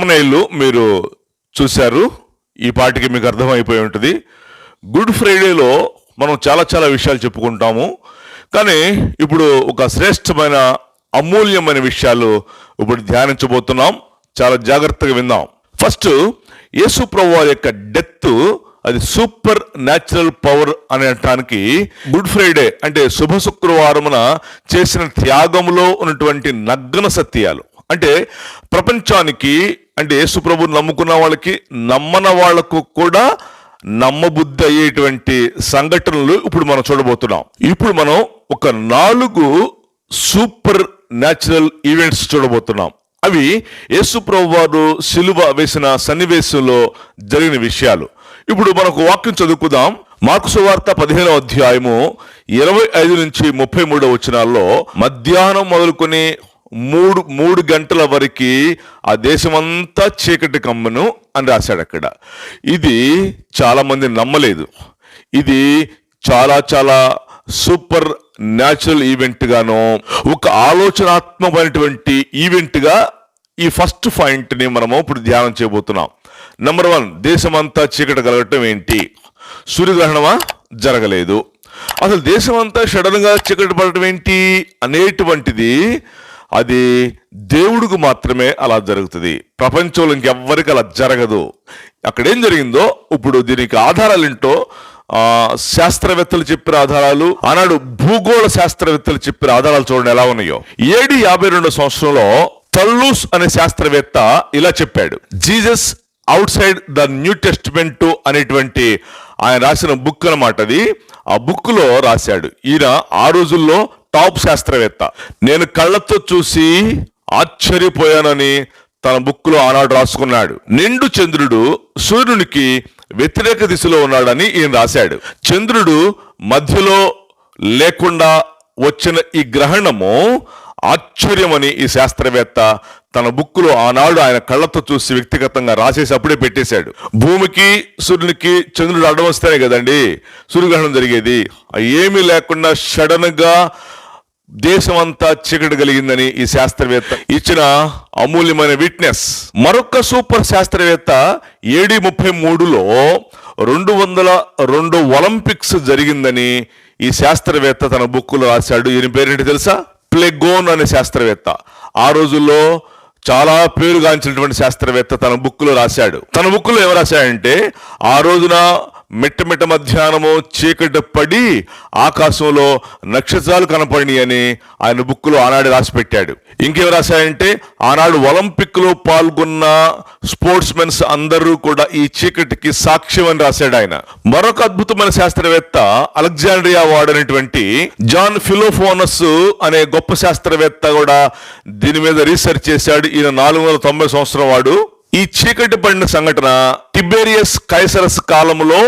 తమ్మనైళ్ళు మీరు చూశారు. ఈ పాటికి మీకు అర్థమైపోయి ఉంటుంది. గుడ్ ఫ్రైడేలో మనం చాలా చాలా విషయాలు చెప్పుకుంటాము. కానీ ఇప్పుడు ఒక శ్రేష్టమైన అమూల్యమైన విషయాలు ఇప్పుడు ధ్యానించబోతున్నాం. చాలా జాగ్రత్తగా విందాం. ఫస్ట్ యేసు ప్రభు యొక్క డెత్ అది సూపర్ న్యాచురల్ పవర్ అనటానికి గుడ్ ఫ్రైడే అంటే శుభ శుక్రవారమున చేసిన త్యాగంలో ఉన్నటువంటి నగ్న సత్యాలు. అంటే ప్రపంచానికి అంటే యేసుప్రభుని నమ్ముకున్న వాళ్ళకి నమ్మన వాళ్ళకు కూడా నమ్మబుద్ధి అయ్యేటువంటి సంఘటనలు ఇప్పుడు మనం చూడబోతున్నాం. ఇప్పుడు మనం ఒక నాలుగు సూపర్ న్యాచురల్ ఈవెంట్స్ చూడబోతున్నాం. అవి యేసుప్రభు వారు సిలువ వేసిన సన్నివేశంలో జరిగిన విషయాలు. ఇప్పుడు మనకు వాక్యం చదువుకుందాం. మార్కుసు వార్త పదిహేనవ అధ్యాయము ఇరవై ఐదు నుంచి ముప్పై మూడో వచనాల్లో మధ్యాహ్నం మొదలుకొని మూడు మూడు గంటల వరకు ఆ దేశమంతా చీకటి కమ్మను అని రాశాడు అక్కడ. ఇది చాలామంది నమ్మలేదు. ఇది చాలా చాలా సూపర్ న్యాచురల్ ఈవెంట్గాను ఒక ఆలోచనాత్మకమైనటువంటి ఈవెంట్గా ఈ ఫస్ట్ పాయింట్ని మనము ఇప్పుడు ధ్యానం చేయబోతున్నాం. నెంబర్ వన్ దేశమంతా చీకటి కలగటం ఏంటి? సూర్యగ్రహణమా? జరగలేదు. అసలు దేశమంతా సడన్గా చీకటి పడటం ఏంటి? అనేటువంటిది అది దేవుడికి మాత్రమే అలా జరుగుతుంది. ప్రపంచంలో ఇంకెవ్వరికి అలా జరగదు. అక్కడ ఏం జరిగిందో ఇప్పుడు దీనికి ఆధారాలు ఏంటో శాస్త్రవేత్తలు చెప్పిన ఆధారాలు ఆనాడు భూగోళ శాస్త్రవేత్తలు చెప్పిన ఆధారాలు చూడండి ఎలా ఉన్నాయో. ఏడి యాభై రెండో సంవత్సరంలో తల్లూస్ అనే శాస్త్రవేత్త ఇలా చెప్పాడు. Jesus outside the new testament అనేటువంటి ఆయన రాసిన బుక్ అన్నమాట అది. ఆ బుక్లో రాశాడు. ఈయన ఆ రోజుల్లో టాప్ శాస్త్రవేత్త. నేను కళ్ళతో చూసి ఆశ్చర్యపోయానని తన బుక్లో ఆనాడు రాసుకున్నాడు. నిండు చంద్రుడు సూర్యునికి వ్యతిరేక దిశలో ఉన్నాడని ఈయన రాశాడు. చంద్రుడు మధ్యలో లేకుండా వచ్చిన ఈ గ్రహణము ఆశ్చర్యమని ఈ శాస్త్రవేత్త తన బుక్కులో ఆనాడు ఆయన కళ్ళతో చూసి వ్యక్తిగతంగా రాసేసి అప్పుడే పెట్టేశాడు. భూమికి సూర్యునికి చంద్రుడు అడ్డం వస్తేనే కదండి సూర్యగ్రహణం జరిగేది. ఏమీ లేకుండా సడన్గా దేశమంతా చీకటి కలిగిందని ఈ శాస్త్రవేత్త ఇచ్చిన అమూల్యమైన విట్నెస్. మరొక సూపర్ శాస్త్రవేత్త ఏడి ముప్పై మూడులో రెండు వందల రెండు ఒలింపిక్స్ జరిగిందని ఈ శాస్త్రవేత్త తన బుక్లో రాశాడు. ఈయన పేరేంటి తెలుసా? ప్లెగోన్ అనే శాస్త్రవేత్త. ఆ రోజుల్లో చాలా పేరుగాంచినటువంటి శాస్త్రవేత్త తన బుక్లో రాశాడు. తన బుక్లో ఏం రాశాడంటే ఆ రోజున మిట్టమిట్ట మధ్యాహ్నము చీకటి పడి ఆకాశంలో నక్షత్రాలు కనపడి అని ఆయన బుక్కులో ఆనాడు రాసిపెట్టాడు. ఇంకేం రాశాడంటే ఆనాడు ఒలింపిక్లో పాల్గొన్న స్పోర్ట్స్ మెన్స్ అందరూ కూడా ఈ చీకటికి సాక్ష్యం అని రాశాడు ఆయన. మరొక అద్భుతమైన శాస్త్రవేత్త అలెగ్జాండ్రియా వాడనటువంటి జాన్ ఫిలోఫోనస్ అనే గొప్ప శాస్త్రవేత్త కూడా దీని మీద రీసెర్చ్ చేశాడు. ఈయన నాలుగు వందల తొంభై సంవత్సరం వాడు. ఈ చీకటి పడిన సంఘటన టిబేరియస్ కైసరస్ కాలంలో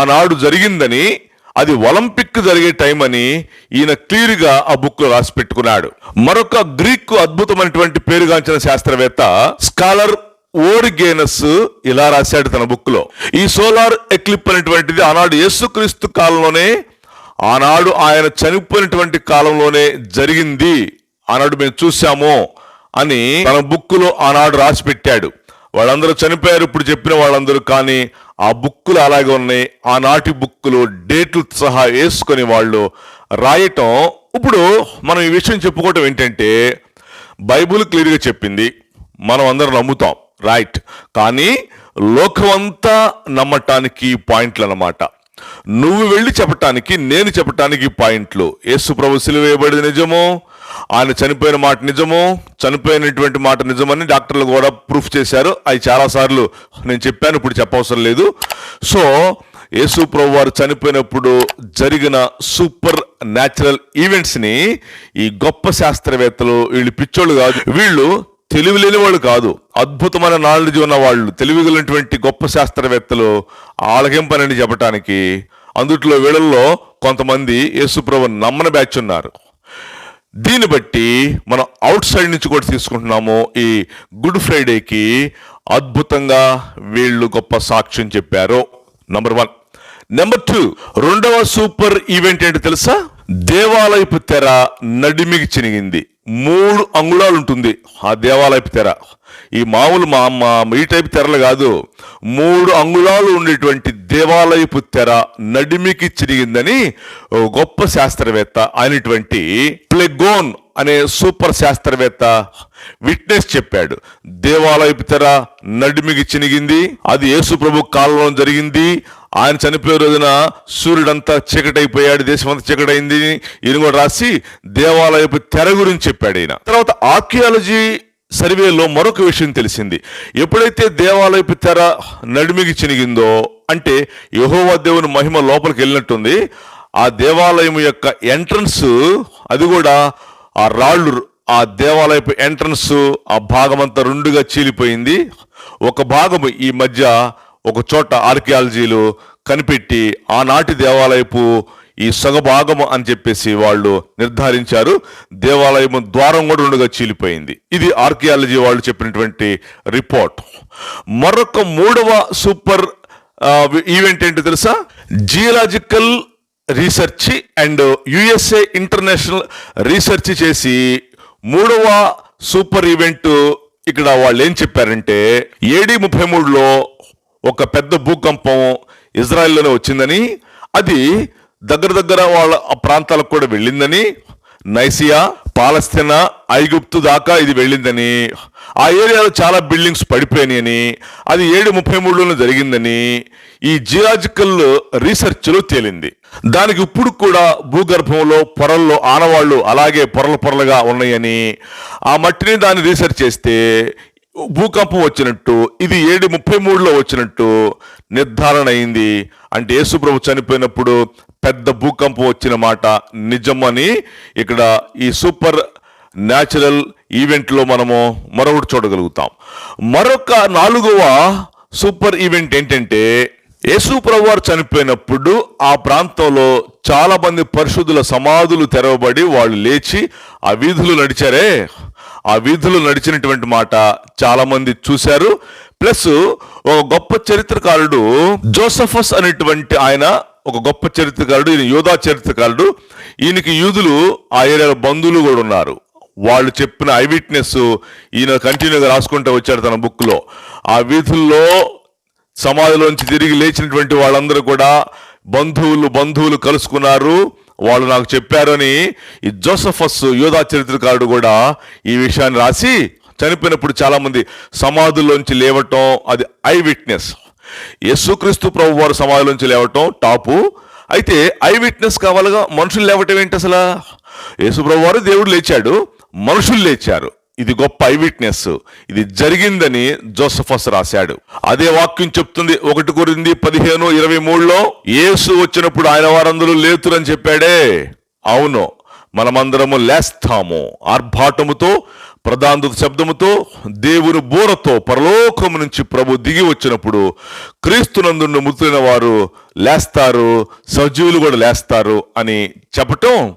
ఆనాడు జరిగిందని అది ఒలింపిక్ జరిగే టైం అని ఈయన క్లియర్గా ఆ బుక్లో రాసి పెట్టుకున్నాడు. మరొక గ్రీక్ అద్భుతమైనటువంటి పేరుగాంచిన శాస్త్రవేత్త స్కాలర్ ఓరిగేనస్ ఇలా రాశాడు తన బుక్లో ఈ సోలార్ ఎక్లిప్ అనేటువంటిది ఆనాడు యేసుక్రీస్తు కాలంలోనే ఆనాడు ఆయన చనిపోయినటువంటి కాలంలోనే జరిగింది. ఆనాడు మేము చూసాము అని తన బుక్కులో ఆనాడు రాసి పెట్టాడు. వాళ్ళందరూ చనిపోయారు. ఇప్పుడు చెప్పిన వాళ్ళందరూ కానీ ఆ బుక్కులు అలాగే ఉన్నాయి. ఆనాటి బుక్కులు డేట్లు సహా వేసుకొని వాళ్ళు రాయటం. ఇప్పుడు మనం ఈ విషయం చెప్పుకోవటం ఏంటంటే బైబుల్ క్లియర్గా చెప్పింది. మనం అందరం నమ్ముతాం. రైట్. కానీ లోకమంతా నమ్మటానికి పాయింట్లు అన్నమాట. నువ్వు వెళ్ళి చెప్పటానికి నేను చెప్పటానికి పాయింట్లు. యేసు ప్రభు సిలువేయబడింది నిజమో ఆయన చనిపోయిన మాట నిజము చనిపోయినటువంటి మాట నిజమని డాక్టర్లు కూడా ప్రూఫ్ చేశారు. అవి చాలాసార్లు నేను చెప్పాను ఇప్పుడు చెప్పవసరం లేదు. సో యేసు ప్రభు వారు చనిపోయినప్పుడు జరిగిన సూపర్ న్యాచురల్ ఈవెంట్స్ని ఈ గొప్ప శాస్త్రవేత్తలు వీళ్ళు పిచ్చోళ్ళు కాదు వీళ్ళు తెలివి లేని వాళ్ళు కాదు అద్భుతమైన నాలెడ్జ్ ఉన్న వాళ్ళు తెలివిగలటువంటి గొప్ప శాస్త్రవేత్తలు ఆలకేం పని చెప్పటానికి అందుట్లో వీళ్ళల్లో కొంతమంది యేసుప్రభు నమ్మన బ్యాచ్ ఉన్నారు. దీన్ని బట్టి మనం అవుట్ సైడ్ నుంచి కూడా తీసుకుంటున్నాము ఈ గుడ్ ఫ్రైడేకి. అద్భుతంగా వీళ్ళు గొప్ప సాక్ష్యం చెప్పారు. నంబర్ వన్ నెంబర్ టూ రెండవ సూపర్ ఈవెంట్ ఏంటి తెలుసా? దేవాలయపు తెర నడిమికి చినిగింది. మూడు అంగుళాలు ఉంటుంది ఆ దేవాలయపు తెర. ఈ మామూలు మా మా ఈ టైప్ తెరలు కాదు. మూడు అంగుళాలు ఉండేటువంటి దేవాలయపు తెర నడిమికి చిరిగిందని గొప్ప శాస్త్రవేత్త అయినటువంటి ప్లెగోన్ అనే సూపర్ శాస్త్రవేత్త విట్నెస్ చెప్పాడు. దేవాలయపు తెర నడిమికి చినిగింది. అది యేసు ప్రభు కాలంలో జరిగింది. ఆయన చనిపోయే రోజున సూర్యుడంతా చీకటైపోయాడు దేశం అంతా చీకటైంది ఈయన కూడా రాసి దేవాలయపు తెర గురించి చెప్పాడు ఈయన. తర్వాత ఆర్కియాలజీ సర్వేలో మరొక విషయం తెలిసింది. ఎప్పుడైతే దేవాలయపు తెర నడిమికి చినిగిందో అంటే యహోవా దేవుని మహిమ లోపలికి వెళ్ళినట్టుంది ఆ దేవాలయం యొక్క ఎంట్రన్స్ అది కూడా ఆ రాళ్ళు ఆ దేవాలయపు ఎంట్రన్స్ ఆ భాగం అంతా రెండుగా చీలిపోయింది. ఒక భాగం ఈ మధ్య ఒక చోట ఆర్కియాలజీలు కనిపెట్టి ఆనాటి దేవాలయపు ఈ సగభాగము అని చెప్పేసి వాళ్ళు నిర్ధారించారు. దేవాలయం ద్వారం కూడా ఉండగా చీలిపోయింది. ఇది ఆర్కియాలజీ వాళ్ళు చెప్పినటువంటి రిపోర్ట్. మరొక మూడవ సూపర్ ఈవెంట్ ఏంటో తెలుసా? Geological research and USA international research చేసి మూడవ సూపర్ ఈవెంట్ ఇక్కడ వాళ్ళు ఏం చెప్పారంటే ఏడి ముప్పై మూడులో ఒక పెద్ద భూకంపం ఇజ్రాయెల్లోనే వచ్చిందని అది దగ్గర దగ్గర వాళ్ళ ప్రాంతాలకు కూడా వెళ్ళిందని నైసియా పాలస్తీనా ఐగుప్తు దాకా ఇది వెళ్ళిందని ఆ ఏరియాలో చాలా బిల్డింగ్స్ పడిపోయినాయని అది ఏడు ముప్పై మూడులోనే జరిగిందని ఈ జియాజికల్ రీసెర్చ్లో తేలింది. దానికి ఇప్పుడు కూడా భూగర్భంలో పొరల్లో ఆనవాళ్ళు అలాగే పొరలు పొరలుగా ఉన్నాయని ఆ మట్టిని దాన్ని రీసెర్చ్ చేస్తే భూకంపం వచ్చినట్టు ఇది ఏడు ముప్పై మూడులో వచ్చినట్టు నిర్ధారణ అయింది. అంటే యేసుప్రభు చనిపోయినప్పుడు పెద్ద భూకంపం వచ్చిన మాట నిజమని ఇక్కడ ఈ సూపర్ న్యాచురల్ ఈవెంట్లో మనము మరొకటి చూడగలుగుతాం. మరొక నాలుగవ సూపర్ ఈవెంట్ ఏంటంటే యేసుప్రభు వారు చనిపోయినప్పుడు ఆ ప్రాంతంలో చాలా మంది పరిశుద్ధుల సమాధులు తెరవబడి వాళ్ళు లేచి ఆ వీధులు నడిచారే. ఆ వీధులు నడిచినటువంటి మాట చాలా మంది చూశారు. ప్లస్ ఒక గొప్ప చరిత్రకారుడు జోసఫస్ అనేటువంటి ఆయన ఒక గొప్ప చరిత్రకారుడు ఈయన యోధా చరిత్రకారుడు. ఈయనకి యూదులు ఆ ఏరియాలో బంధువులు కూడా ఉన్నారు. వాళ్ళు చెప్పిన ఐ విట్నెస్ ఈయన కంటిన్యూగా రాసుకుంటూ వచ్చాడు తన బుక్లో. ఆ వీధుల్లో సమాధిలోంచి తిరిగి లేచినటువంటి వాళ్ళందరూ కూడా బంధువులు బంధువులు కలుసుకున్నారు. వాళ్ళు నాకు చెప్పారని ఈ జోసఫస్ యోధా చరిత్రకారుడు కూడా ఈ విషయాన్ని రాసి చనిపోయినప్పుడు చాలామంది సమాధుల్లోంచి లేవటం అది ఐ విట్నెస్. యేసుక్రీస్తు ప్రభు వారు సమాధిలోంచి లేవటం టాపు. అయితే ఐ విట్నెస్ కావాలిగా మనుషులు లేవటం ఏంటి అసలు? యేసు ప్రభు వారు దేవుడు లేచాడు మనుషులు లేచారు. ఇది గొప్ప ఐవిట్నెస్. ఇది జరిగిందని జోసఫస్ రాశాడు. అదే వాక్యం చెప్తుంది ఒకటి కొరింది పదిహేను ఇరవై మూడులో యేసు వచ్చినప్పుడు ఆయన వారందరూ లేతురని చెప్పాడే. అవును మనమందరము లేస్తాము. ఆర్భాటముతో ప్రధాన శబ్దముతో దేవుని బూరతో పరలోకము నుంచి ప్రభు దిగి వచ్చినప్పుడు క్రీస్తునందు ముతులైన వారు లేస్తారు సజీవులు కూడా లేస్తారు అని చెప్పటం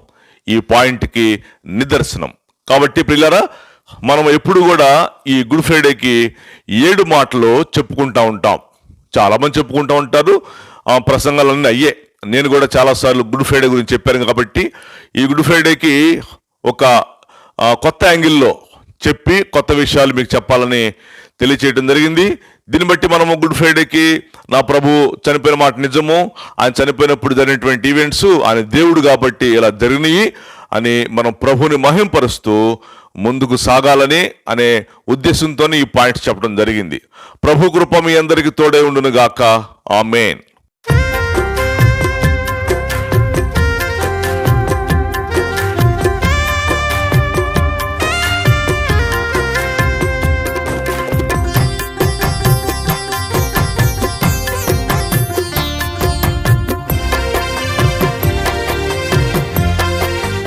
ఈ పాయింట్కి నిదర్శనం. కాబట్టి పిల్లరా మనం ఎప్పుడు కూడా ఈ గుడ్ ఫ్రైడేకి ఏడు మాటలు చెప్పుకుంటా ఉంటాం. చాలామంది చెప్పుకుంటూ ఉంటారు. ఆ ప్రసంగాలన్నీ అయ్యే. నేను కూడా చాలాసార్లు గుడ్ ఫ్రైడే గురించి చెప్పాను కాబట్టి ఈ గుడ్ ఫ్రైడేకి ఒక కొత్త యాంగిల్లో చెప్పి కొత్త విషయాలు మీకు చెప్పాలని తెలియచేయడం జరిగింది. దీన్ని బట్టి మనము గుడ్ ఫ్రైడేకి నా ప్రభు చనిపోయిన మాట నిజము. ఆయన చనిపోయినప్పుడు జరిగినటువంటి ఈవెంట్స్ ఆయన దేవుడు కాబట్టి ఇలా జరిగినాయి. అని మనం ప్రభుని మహింపరుస్తూ ముందుకు సాగాలని అనే ఉద్దేశంతోనే ఈ పాయింట్ చెప్పడం జరిగింది. ప్రభు కృప మీ అందరికీ తోడే ఉండును ఆ ఆమెన్.